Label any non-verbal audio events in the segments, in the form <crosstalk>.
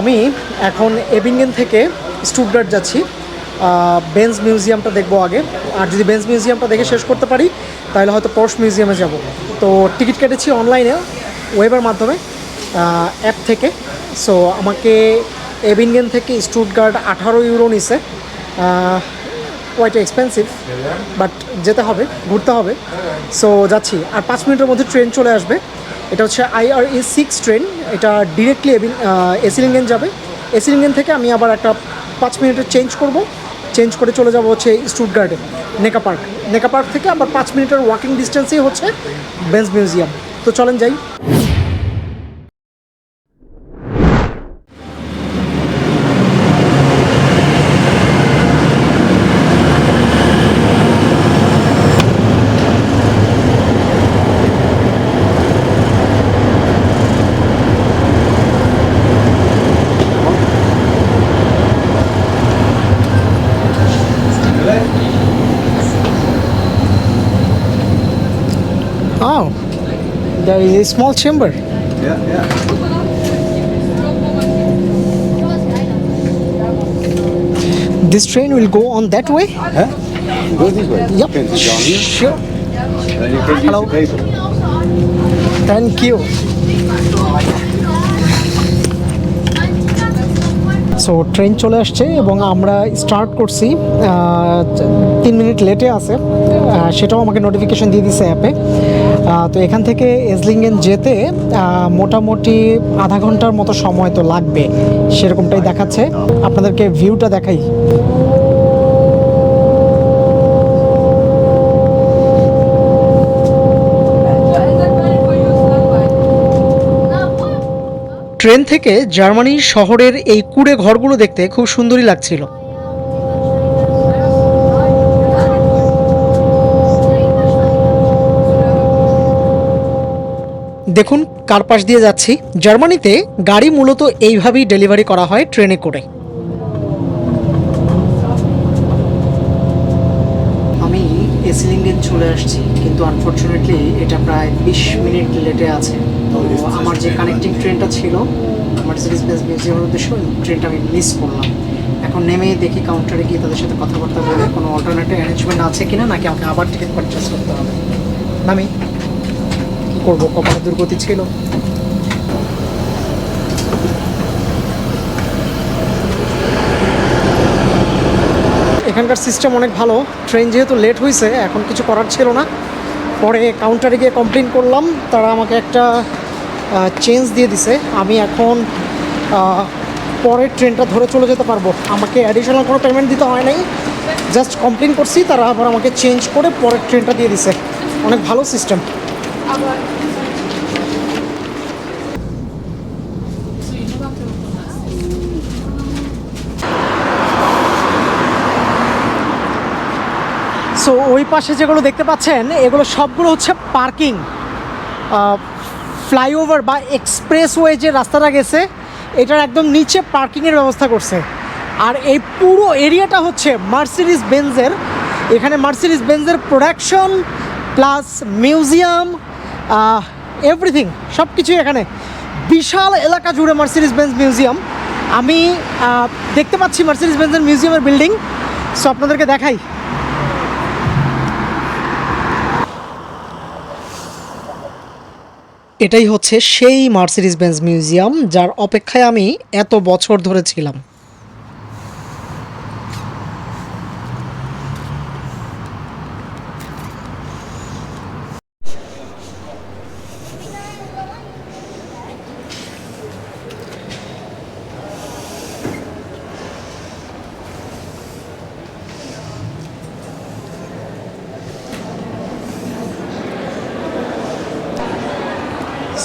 আমি এখন এবিঙ্গেন থেকে স্টুটগার্ট যাচ্ছি। বেঞ্জ মিউজিয়ামটা দেখব আগে। আর যদি বেঞ্জ মিউজিয়ামটা দেখে শেষ করতে পারি, তাহলে হয়তো পরশ মিউজিয়ামে যাব। তো টিকিট কেটেছি অনলাইনে ওয়েবের মাধ্যমে অ্যাপ থেকে। সো আমাকে এবিনগেন থেকে স্টুটগার্ড আঠারো ইউরো নিছে। কোয়াইট এক্সপেন্সিভ বাট যেতে হবে, ঘুরতে হবে। সো যাচ্ছি। আর পাঁচ মিনিটের মধ্যে ট্রেন চলে আসবে। এটা হচ্ছে আইআরই সিক্স ট্রেন এটা ডিরেক্টলি এসিলিঙ্গেন যাবে। এসিলিঙ্গেন থেকে আমি আবার একটা পাঁচ মিনিটের চেঞ্জ করব। চেঞ্জ করে চলে যাব হচ্ছে স্টুটগার্ডে নেকা পার্ক নেকা পার্ক থেকে আবার পাঁচ মিনিটের ওয়াকিং ডিস্টেন্সেই হচ্ছে বেঞ্চ মিউজিয়াম তো চলেন যাই Oh, there is a small chamber. Yeah, yeah. This train will go on that way? Huh? Go this way. Yep. Can down here. Sure. Then you can use Hello. the table. Thank you. So train চলে আসছে এবং আমরা start করছি তিন minute লেটে আছে সেটাও আমাকে নোটিফিকেশন দিয়ে দিছে অ্যাপে তো এখান থেকে এজলিঙ্গেন যেতে মোটামুটি আধা ঘণ্টার মতো সময় তো লাগবে, সেরকমটাই দেখাচ্ছে। আপনাদেরকে ভিউটা দেখাই। ট্রেন থেকে জার্মানির শহরের এই কুড়ে ঘরগুলো দেখতে খুব সুন্দরই লাগছিল। দেখুন কার পাশ দিয়ে যাচ্ছি? জার্মানিতে গাড়ি মূলত এইভাবেই ডেলিভারি করা হয় ট্রেনে করে। আমি এসিলিঙ্গেন চলে আসছি কিন্তু আনফর্চুনেটলি এটা প্রায় বিশ মিনিট লেটে আছে। তো আমার যে কানেক্টিং ট্রেনটা ছিল মার্সিডিস বেঞ্জ মিউজিয়ামের উদ্দেশ্যে ওই ট্রেনটা আমি মিস করলাম। এখন নেমে দেখি কাউন্টারে গিয়ে তাদের সাথে কথাবার্তা বলে কোনো অল্টারনেটিভ অ্যারেঞ্জমেন্ট আছে কিনা নাকি আমাকে আবার টিকিট পারচেস করতে হবে? নামি। করব, কপালে দুর্গতি ছিল। এখানকার সিস্টেম অনেক ভালো। ট্রেন যেহেতু লেট হয়েছে এখন কিছু করার ছিল না। পরে কাউন্টারে গিয়ে কমপ্লেন করলাম, তারা আমাকে একটা চেঞ্জ দিয়ে দিছে। আমি এখন পরের ট্রেনটা ধরে চলে যেতে পারব। আমাকে অ্যাডিশনাল কোনো পেমেন্ট দিতে হয় নাই। জাস্ট কমপ্লেন করছি, তারা আবার আমাকে চেঞ্জ করে পরের ট্রেনটা দিয়ে দিছে। অনেক ভালো সিস্টেম সো ওই পাশে যেগুলো দেখতে পাচ্ছেন, এগুলো সবগুলো হচ্ছে পার্কিং। ফ্লাইওভার বা এক্সপ্রেসওয়ে যে রাস্তাটা গেছে, এটার একদম নিচে পার্কিংয়ের ব্যবস্থা করছে। আর এই পুরো এরিয়াটা হচ্ছে মার্সিডিস বেঞ্জের এখানে মার্সিডিস বেঞ্জের প্রোডাকশন, প্লাস মিউজিয়াম এভরিথিং সব কিছুই এখানে। বিশাল এলাকা জুড়ে মার্সিডিস বেঞ্জ মিউজিয়াম আমি দেখতে পাচ্ছি মার্সিডিস বেঞ্জের মিউজিয়ামের বিল্ডিং সো আপনাদেরকে দেখাই। এটাই হচ্ছে সেই মার্সিডিস বেঞ্জ মিউজিয়াম যার অপেক্ষায় আমি এত বছর ধরে ছিলাম।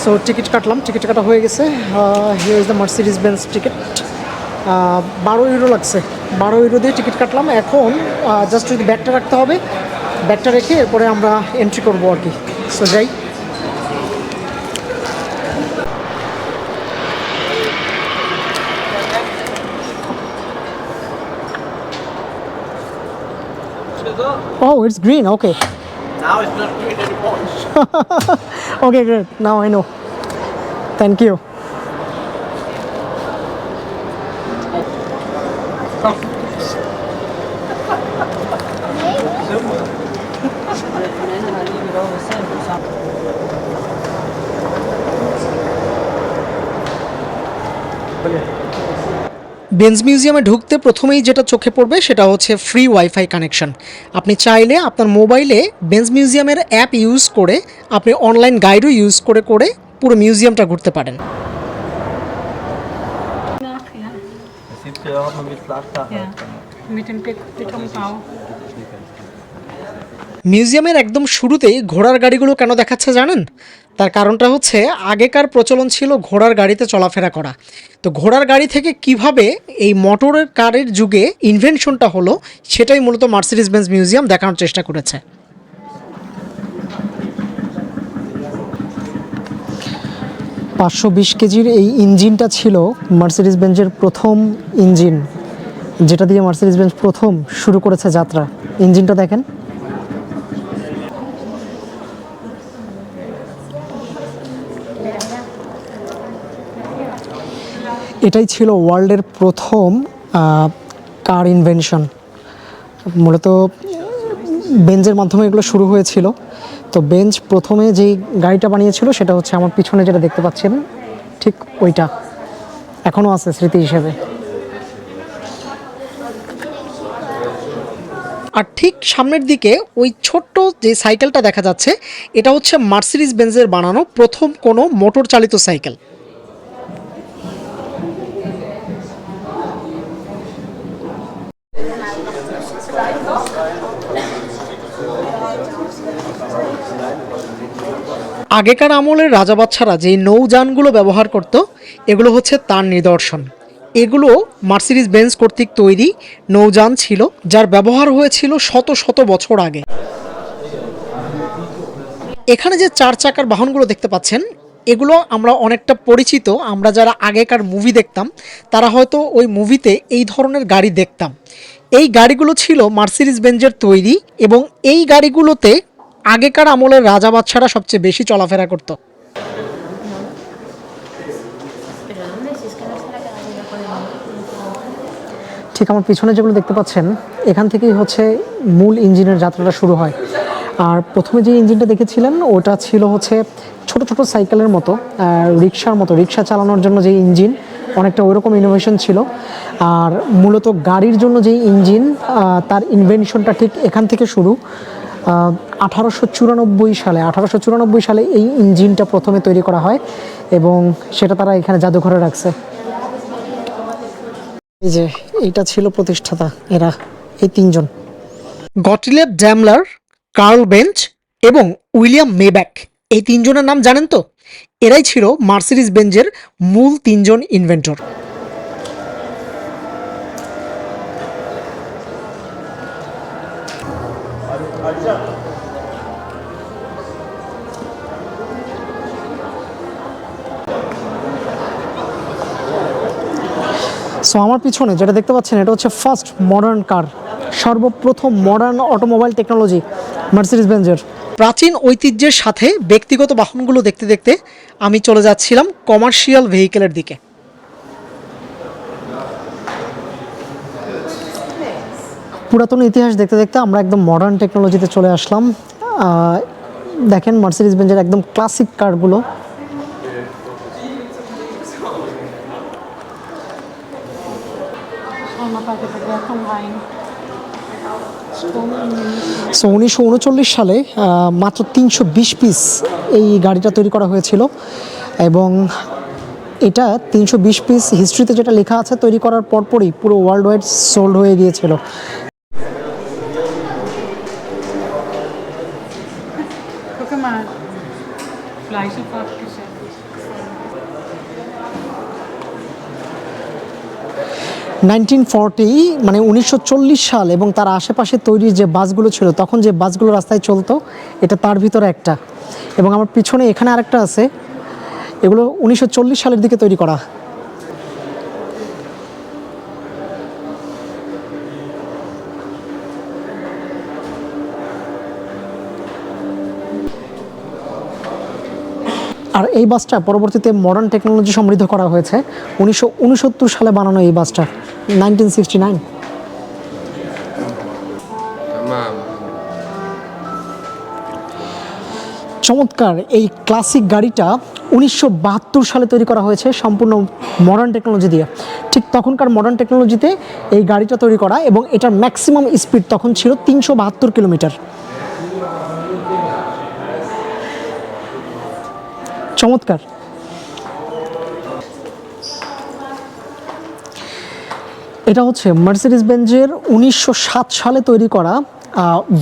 সো টিকিট কাটলাম টিকিট কাটা হয়ে গেছে। Here is the Mercedes Benz ticket বারো ইউরো লাগছে। বারো ইউরো দিয়ে টিকিট কাটলাম। এখন জাস্ট যদি ব্যাগটা রাখতে হবে। ব্যাগটা রেখে এরপরে আমরা এন্ট্রি করব আর কি। সো যাই। Oh, it's green. Okay. Now it's not green anymore. <laughs> Okay, great. Now I know. Thank you. Benz মিউজিয়ামে ঢুকতে প্রথমেই যেটা চোখে পড়বে সেটা হচ্ছে ফ্রি ওয়াইফাই কানেকশন আপনি চাইলে আপনার মোবাইলে বেঞ্জ মিউজিয়ামের অ্যাপ ইউজ করে আপনি অনলাইন গাইডও ইউজ করে করে পুরো মিউজিয়ামটা ঘুরতে পারেন। Mit dem. মিউজিয়ামের একদম শুরুতেই ঘোড়ার গাড়িগুলো কেন দেখাচ্ছে জানেন? তার কারণটা হচ্ছে আগেকার প্রচলন ছিল ঘোড়ার গাড়িতে চলাফেরা করা। তো ঘোড়ার গাড়ি থেকে কীভাবে এই মোটরের কারের যুগে ইনভেনশনটা হলো, সেটাই মূলত মার্সিডিস বেঞ্জ মিউজিয়াম দেখানোর চেষ্টা করেছে। পাঁচশো বিশ কেজির এই ইঞ্জিনটা ছিল মার্সিডিজ বেঞ্জের প্রথম ইঞ্জিন, যেটা দিয়ে মার্সিডিজ বেঞ্জ প্রথম শুরু করেছে যাত্রা। ইঞ্জিনটা দেখেন। এটাই ছিল ওয়ার্ল্ডের প্রথম কার ইনভেনশন। মূলত বেঞ্জের মাধ্যমে এগুলো শুরু হয়েছিল। তো বেঞ্চ প্রথমে যেই গাড়িটা বানিয়েছিল সেটা হচ্ছে আমার পিছনে যেটা দেখতে পাচ্ছেন, ঠিক ওইটা। এখনও আছে স্মৃতি হিসেবে। আর ঠিক সামনের দিকে ওই ছোট্ট যে সাইকেলটা দেখা যাচ্ছে, এটা হচ্ছে মার্সিডিজ বেঞ্জের বানানো প্রথম কোনো মোটর চালিত সাইকেল। আগেকার আমলের রাজা বাচ্চারা যেই নৌযানগুলো ব্যবহার করত, এগুলো হচ্ছে তার নিদর্শন। এগুলো মার্সিডিজ বেঞ্জ কর্তৃক তৈরি নৌযান ছিল, যার ব্যবহার হয়েছিল শত শত বছর আগে। এখানে যে চার চাকার বাহনগুলো দেখতে পাচ্ছেন, এগুলো আমরা অনেকটা পরিচিত। আমরা যারা আগেকার মুভি দেখতাম, তারা হয়তো ওই মুভিতে এই ধরনের গাড়ি দেখতাম। গাড়িগুলো ছিল মার্সিডিস বেঞ্জের তৈরি এবং এই গাড়িগুলোতে আগেকার আমলের রাজা বাচ্চারা সবচেয়ে বেশি চলাফেরা করতো। ঠিক আমার পিছনে যেগুলো দেখতে পাচ্ছেন, এখান থেকেই হচ্ছে মূল ইঞ্জিনের যাত্রাটা শুরু হয়। আর প্রথমে যে ইঞ্জিনটা দেখেছিলেন, ওটা ছিল হচ্ছে ছোট ছোট সাইকেলের মতো রিক্সার মতো রিক্সা চালানোর জন্য যে ইঞ্জিন অনেকটা ওইরকম ইনোভেশন ছিল। আর মূলত গাড়ির জন্য যে ইঞ্জিন তার ইনভেনশনটা ঠিক এখান থেকে শুরু। আঠারোশো চুরানব্বই সালে, আঠারোশো চুরানব্বই সালে এই ইঞ্জিনটা প্রথমে তৈরি করা হয় এবং সেটা তারা এখানে জাদুঘরে রাখছে। এই যে, এইটা ছিল প্রতিষ্ঠাতা, এরা, এই তিনজন। গটিলেব ড্যামলার কার্ল বেঞ্চ এবং উইলিয়াম মেব্যাক, এই তিনজনের নাম জানেন তো? এরাই ছিল মার্সিডিস বেঞ্জের মূল তিনজন ইনভেন্টর সো আমার পিছনে যেটা দেখতে পাচ্ছেন, এটা হচ্ছে ফার্স্ট মডার্ন কার সর্বপ্রথম মডার্ন অটোমোবাইল টেকনোলজি মার্সিডিস বেঞ্জের প্রাচীন ঐতিহ্যের সাথে ব্যক্তিগত বাহনগুলো দেখতে দেখতে আমি চলে যাচ্ছিলাম কমার্শিয়াল ভেহিকেলের দিকে। পুরাতন ইতিহাস দেখতে দেখতে আমরা একদম মডার্ন টেকনোলজিতে চলে আসলাম। দেখেন মার্সিডিজ বেঞ্জের একদম ক্লাসিক কারগুলো. সো উনিশশো উনচল্লিশ সালে মাত্র তিনশো বিশ পিস এই গাড়িটা তৈরি করা হয়েছিল এবং এটা তিনশো বিশ পিস হিস্ট্রিতে যেটা লেখা আছে তৈরি করার পরপরই পুরো ওয়ার্ল্ড ওয়াইড সোল্ড হয়ে গিয়েছিল। নাইনটিন ফর্টি মানে উনিশশো চল্লিশ সাল এবং তার আশেপাশে তৈরি যে বাসগুলো ছিল, তখন যে বাসগুলো রাস্তায় চলতো, এটা তার ভিতরে একটা। এবং আমার পিছনে এখানে আরেকটা আছে, এগুলো উনিশশো চল্লিশ সালের দিকে তৈরি করা। আর এই বাসটা পরবর্তীতে মডার্ন টেকনোলজি সমৃদ্ধ করা হয়েছে। উনিশশো উনসত্তর সালে বানানো এই বাসটা নাইনটিন সিক্সটি নাইন চমৎকার, এই ক্লাসিক গাড়িটা উনিশশো বাহাত্তর সালে তৈরি করা হয়েছে সম্পূর্ণ মডার্ন টেকনোলজি দিয়ে। ঠিক তখনকার মডার্ন টেকনোলজিতে এই গাড়িটা তৈরি করা এবং এটার ম্যাক্সিমাম স্পিড তখন ছিল তিনশো বাহাত্তর কিলোমিটার চমৎকার। এটা হচ্ছে মার্সিডিস বেঞ্জের উনিশশো সাত সালে তৈরি করা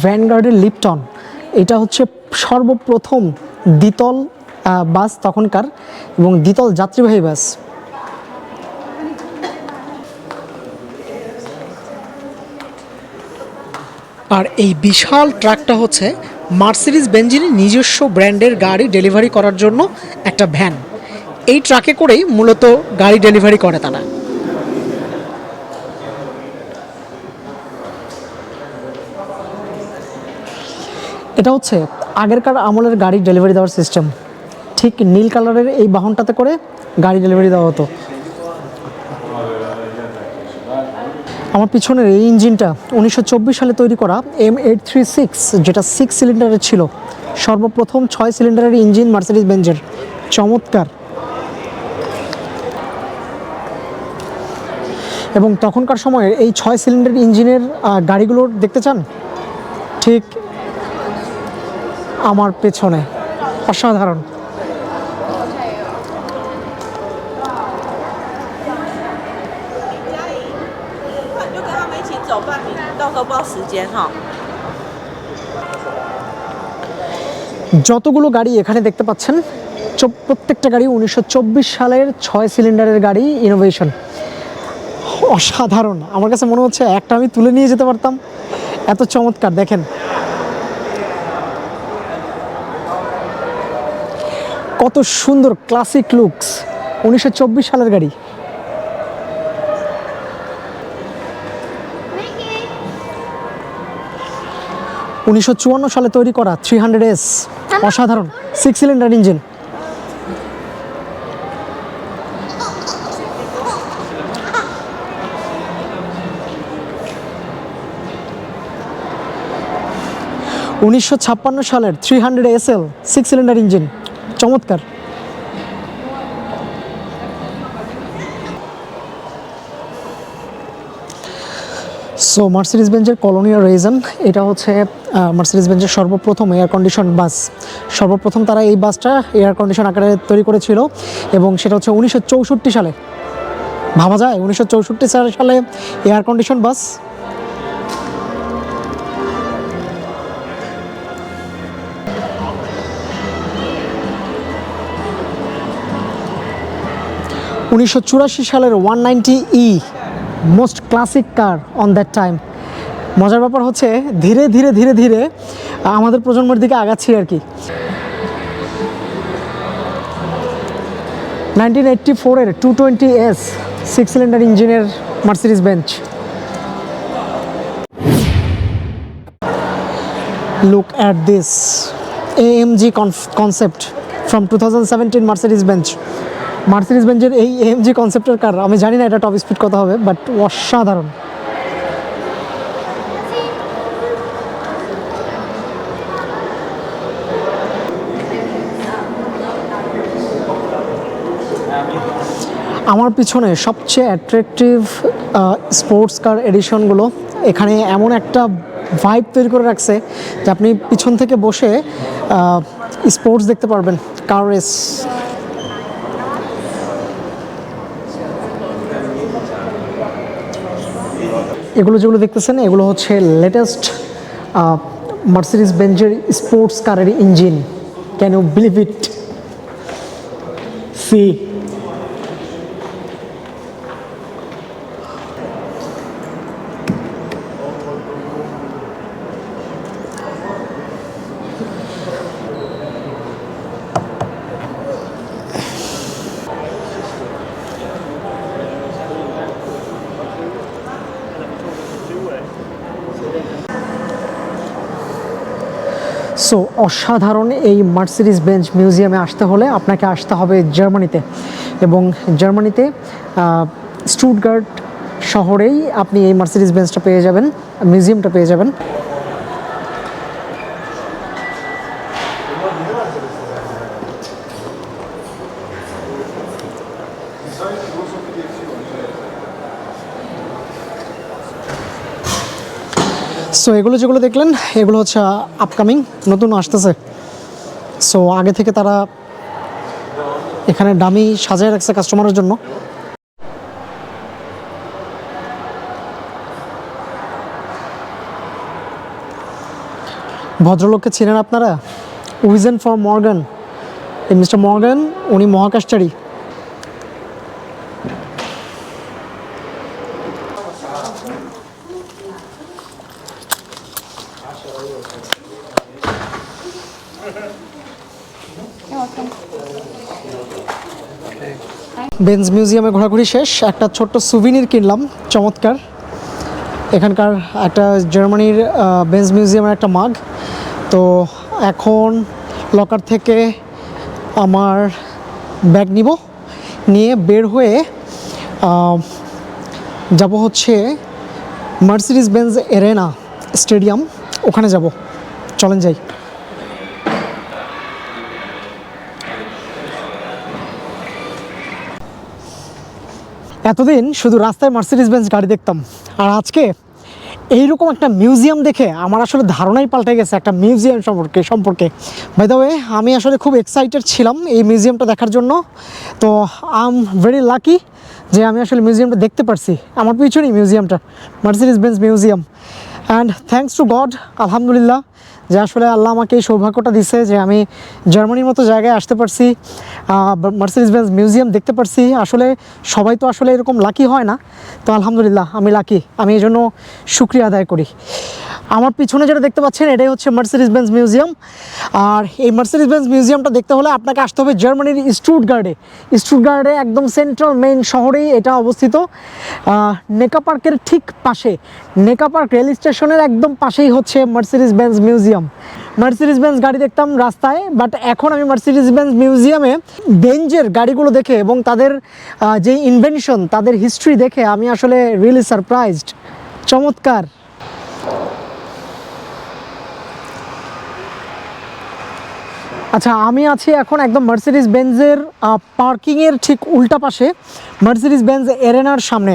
ভ্যানগার্ডের লিপটন এটা হচ্ছে সর্বপ্রথম দ্বিতল বাস তখনকার এবং দ্বিতল যাত্রীবাহী বাস। আর এই বিশাল ট্রাকটা হচ্ছে মার্সিডিস বেঞ্জিনের নিজস্ব ব্র্যান্ডের গাড়ি ডেলিভারি করার জন্য একটা ভ্যান। এই ট্রাকে করেই মূলত গাড়ি ডেলিভারি করে তারা। এটা হচ্ছে আগেরকার আমলের গাড়ি ডেলিভারি দেওয়ার সিস্টেম। ঠিক নীল কালারের এই বাহনটাতে করে গাড়ি ডেলিভারি দেওয়া হতো। আমার পিছনের এই ইঞ্জিনটা উনিশশো চব্বিশ সালে তৈরি করা এম এইট থ্রি সিক্স যেটা সিক্স সিলিন্ডারের ছিল। সর্বপ্রথম ছয় সিলিন্ডারের ইঞ্জিন মার্সিডিস বেঞ্জের চমৎকার। এবং তখনকার সময়ে এই ছয় সিলিন্ডার ইঞ্জিনের গাড়িগুলো দেখতে চান? ঠিক আমার পেছনে। অসাধারণ। 一起走半米，到时候不知道时间哈。 যতগুলো গাড়ি এখানে দেখতে পাচ্ছেন চো- প্রত্যেকটা গাড়ি উনিশশো সালের ছয় সিলিন্ডারের গাড়ি ইনোভেশন অসাধারণ আমার কাছে মনে হচ্ছে একটা আমি তুলে নিয়ে যেতে পারতাম এত চমৎকার দেখেন কত সুন্দর ক্লাসিক লুকস উনিশশো সালের গাড়ি উনিশশো চুয়ান্ন সালে তৈরি করা থ্রি হান্ড্রেড এস অসাধারণ সিক্স সিলিন্ডার ইঞ্জিন উনিশশো ছাপ্পান্ন সালের three hundred S L six cylinder engine চমৎকার। সো মার্সিডিস বেঞ্জের কলোনিয়াল রেজন এটা হচ্ছে মার্সিডিস বেঞ্জের সর্বপ্রথম এয়ার কন্ডিশন বাস সর্বপ্রথম তারা এই বাসটা এয়ার কন্ডিশন আকারে তৈরি করেছিল এবং সেটা হচ্ছে উনিশশো চৌষট্টি সালে। ভাবা যায়, উনিশশো চৌষট্টি সালে এয়ার কন্ডিশন বাস উনিশশো চুরাশি সালের one ninety E most classic car on that time মজার ব্যাপার হচ্ছে, ধীরে ধীরে ধীরে ধীরে আমাদের প্রজন্মের দিকে আগাচ্ছি আর কি। নাইনটিন এইটটি ফোরের two twenty S six cylinder ইঞ্জিনের Mercedes Benz look at this AMG conf- concept from 2017 Mercedes Benz Mercedes বেঞ্জের এই এএমজি কনসেপ্টের কার আমি জানি না এটা টপ স্পিড কত হবে বাট অসাধারণ। আমার পিছনে সবচেয়ে অ্যাট্রাকটিভ স্পোর্টস কার এডিশনগুলো এখানে এমন একটা ভাইব তৈরি করে রাখছে যে আপনি পিছন থেকে বসে স্পোর্টস দেখতে পারবেন কার রেস এগুলো যেগুলো দেখতেছেন, এগুলো হচ্ছে লেটেস্ট মার্সিডিস বেঞ্জের স্পোর্টস কারের engine can you believe it see so অসাধারণ এই মার্সিডিস বেঞ্চ মিউজিয়ামে আসতে হলে আপনাকে আসতে হবে জার্মানিতে। এবং জার্মানিতে স্টুটগার্ড শহরেই আপনি এই মার্সিডিস বেঞ্চটা পেয়ে যাবেন, মিউজিয়ামটা পেয়ে যাবেন। সো এগুলো যেগুলো দেখলেন, এগুলো হচ্ছে আপকামিং নতুন আসতেছে। সো আগে থেকে তারা এখানে ডামি সাজায় রাখছে কাস্টমারের জন্য। ভদ্রলোককে চিনেন আপনারা? উইজেন ফর মর্গান মিস্টার মর্গান উনি মহাকাশচারী। বেঞ্জ মিউজিয়ামে ঘোরাঘুরি শেষ। একটা ছোট্ট সুভিনির কিনলাম, চমৎকার। এখানকার একটা জার্মানির বেঞ্জ মিউজিয়ামের একটা মাগ। তো এখন লকার থেকে আমার ব্যাগ নিব, নিয়ে বের হয়ে যাব হচ্ছে মার্সিডিস বেঞ্জ এরেনা স্টেডিয়াম ওখানে যাব। চলেন যাই। এতদিন শুধু রাস্তায় মার্সিডিস বেঞ্চ গাড়ি দেখতাম। আর আজকে এইরকম একটা মিউজিয়াম দেখে আমার আসলে ধারণাই পাল্টে গেছে একটা মিউজিয়াম সম্পর্কে সম্পর্কে। বাই দ্য ওয়ে আমি আসলে খুব এক্সাইটেড ছিলাম এই মিউজিয়ামটা দেখার জন্য। তো আই এম ভেরি লাকি যে আমি আসলে মিউজিয়ামটা দেখতে পারছি। আমার পিছনেই মিউজিয়ামটা Mercedes Benz museum and thanks to God আলহামদুলিল্লাহ যে আসলে আল্লাহ আমাকে এই সৌভাগ্যটা দিছে যে আমি জার্মানির মতো জায়গায় আসতে পারছি মার্সিডিস বেঞ্জ মিউজিয়াম দেখতে পারছি। আসলে সবাই তো আসলে এরকম লাকি হয় না। তো আলহামদুলিল্লাহ, আমি লাকি আমি এই জন্য শুক্রিয়া আদায় করি। আমার পিছনে যেটা দেখতে পাচ্ছেন, এটাই হচ্ছে মার্সিডিস বেঞ্জ মিউজিয়াম আর এই মার্সিডিস বেঞ্জ মিউজিয়ামটা দেখতে হলে আপনাকে আসতে হবে জার্মানির স্টুটগার্ডে স্টুটগার্ডে একদম সেন্ট্রাল মেইন শহরেই এটা অবস্থিত। নেকা পার্কের ঠিক পাশে। নেকা পার্ক রেল স্টেশনের একদম পাশেই হচ্ছে Mercedes Benz museum Mercedes Benz গাড়ি দেখতাম রাস্তায় বাট এখন আমি মার্সিডিস বেঞ্জ মিউজিয়ামে বেঞ্জের গাড়িগুলো দেখে এবং তাদের যে ইনভেনশন তাদের হিস্ট্রি দেখে আমি আসলে রিয়েলি সারপ্রাইজড চমৎকার। আচ্ছা আমি আছি এখন একদম মার্সিডিস বেঞ্জের পার্কিংয়ের ঠিক উল্টা পাশে মার্সিডিস বেঞ্জ এরেনার সামনে।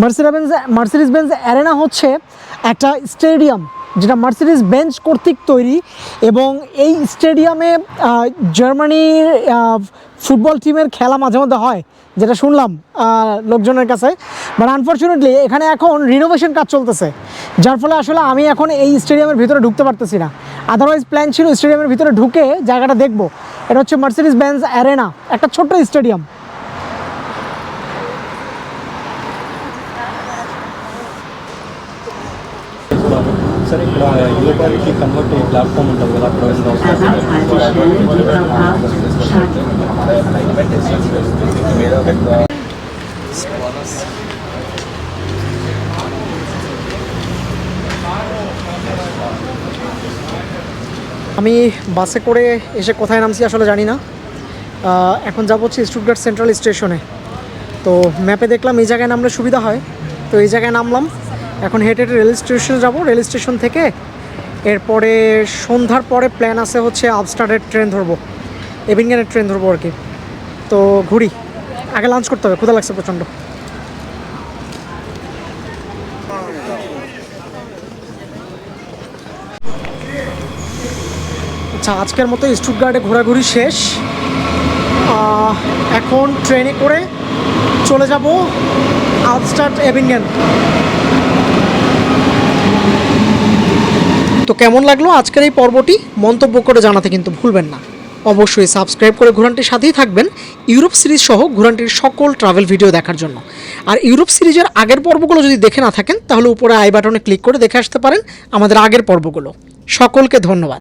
Mercedes Benz Mercedes Benz Arena হচ্ছে একটা স্টেডিয়াম যেটা মার্সিডিস বেঞ্চ কর্তৃক তৈরি এবং এই স্টেডিয়ামে জার্মানির ফুটবল টিমের খেলা মাঝে মধ্যে হয়, যেটা শুনলাম লোকজনের কাছে। বাট আনফর্চুনেটলি এখানে এখন রিনোভেশন কাজ চলতেছে। যার ফলে আসলে আমি এখন এই স্টেডিয়ামের ভিতরে ঢুকতে পারতেছি না। আদারওয়াইজ প্ল্যান ছিল স্টেডিয়ামের ভিতরে ঢুকে জায়গাটা দেখব। এটা হচ্ছে মার্সিডিস বেঞ্জ অ্যারেনা একটা ছোট্ট স্টেডিয়াম। సరే ఇక్కడ యూరోపాకి కన్వర్ట్ అయ్యే ప్లాట్ఫామ్ ఉంటుంది కదా అక్కడ আমি বাসে করে এসে কোথায় নামছি আসলে জানি না আহ, এখন যাব হচ্ছে স্টুটগার্ট সেন্ট্রাল স্টেশনে তো ম্যাপে দেখলাম এই জায়গায় নামলে সুবিধা হয় তো এই জায়গায় নামলাম এখন হেঁটে হেঁটে রেল স্টেশনে যাব। রেল স্টেশন থেকে এরপরে সন্ধ্যার পরে প্ল্যান আছে হচ্ছে আপস্টারের ট্রেন ধরবো। এভিনগেনের ট্রেন ধরবো আর কি। তো ঘুরি। আগে লাঞ্চ করতে হবে, ক্ষুধা লাগছে প্রচণ্ড। আচ্ছা আজকের মতো স্টুটগার্ডে ঘোরাঘুরি শেষ। এখন ট্রেনে করে চলে যাব আউটস্টার্ট এভিনগেন তো কেমন লাগল আজকের এই পর্বটি? মন্তব্য করে জানাতে কিন্তু ভুলবেন না। অবশ্যই সাবস্ক্রাইব করে ঘোরানটির সাথেই থাকবেন ইউরোপ সিরিজ সহ ঘোরানটির সকল ট্রাভেল ভিডিও দেখার জন্য। আর ইউরোপ সিরিজের আগের পর্বগুলো যদি দেখে না থাকেন, তাহলে উপরে আই বাটনে ক্লিক করে দেখে আসতে পারেন আমাদের আগের পর্বগুলো। সকলকে ধন্যবাদ।